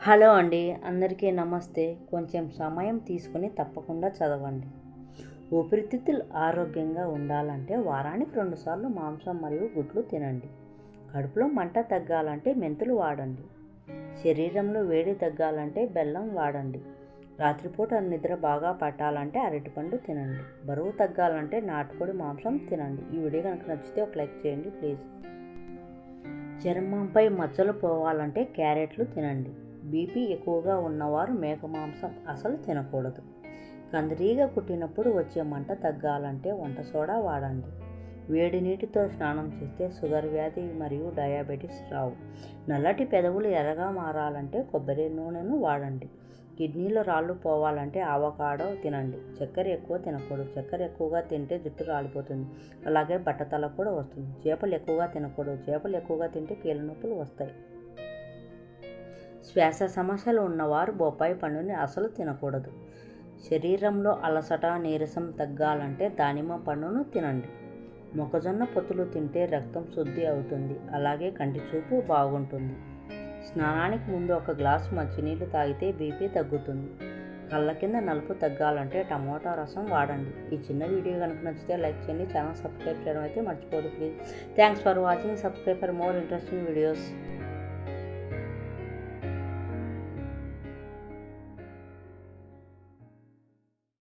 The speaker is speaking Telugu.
హలో అండి అందరికీ నమస్తే. కొంచెం సమయం తీసుకుని తప్పకుండా చదవండి. ఊపిరితిత్తులు ఆరోగ్యంగా ఉండాలంటే వారానికి రెండుసార్లు మాంసం మరియు గుడ్లు తినండి. కడుపులో మంట తగ్గాలంటే మెంతులు వాడండి. శరీరంలో వేడి తగ్గాలంటే బెల్లం వాడండి. రాత్రిపూట నిద్ర బాగా పట్టాలంటే అరటిపండు తినండి. బరువు తగ్గాలంటే నాటుకోడి మాంసం తినండి. ఈ వీడియో కనుక నచ్చితే ఒక లైక్ చేయండి ప్లీజ్. చర్మంపై మచ్చలు పోవాలంటే క్యారెట్లు తినండి. బీపీ ఎక్కువగా ఉన్నవారు మేక మాంసం అసలు తినకూడదు. కందిరీగా కుట్టినప్పుడు వచ్చే మంట తగ్గాలంటే వంట సోడా వాడండి. వేడి నీటితో స్నానం చేస్తే షుగర్ వ్యాధి మరియు డయాబెటీస్ రావు. నల్లటి పెదవులు ఎర్రగా మారాలంటే కొబ్బరి నూనెను వాడండి. కిడ్నీలో రాళ్ళు పోవాలంటే ఆవకాడో తినండి. చక్కెర ఎక్కువ తినకూడదు. చక్కెర ఎక్కువగా తింటే జుట్టు రాలిపోతుంది అలాగే బట్టతల కూడా వస్తుంది. చేపలు ఎక్కువగా తినకూడదు. చేపలు ఎక్కువగా తింటే కీళ్ళ నొప్పులు వస్తాయి. శ్వాస సమస్యలు ఉన్నవారు బొప్పాయి పండుని అసలు తినకూడదు. శరీరంలో అలసట నీరసం తగ్గాలంటే దానిమ్మ పండును తినండి. మొక్కజొన్న పొత్తులు తింటే రక్తం శుద్ధి అవుతుంది. అలాగే కంటి చూపు బాగుంటుంది. స్నానానికి ముందు ఒక గ్లాసు మంచినీళ్ళు తాగితే బీపీ తగ్గుతుంది. కళ్ళ కింద నలుపు తగ్గాలంటే టమోటా రసం వాడండి. ఈ చిన్న వీడియో కనుక నచ్చితే లైక్ చేయండి. ఛానల్ సబ్స్క్రైబ్ చేయడం అయితే మర్చిపోదు please. Thanks for watching. Subscribe for more interesting videos.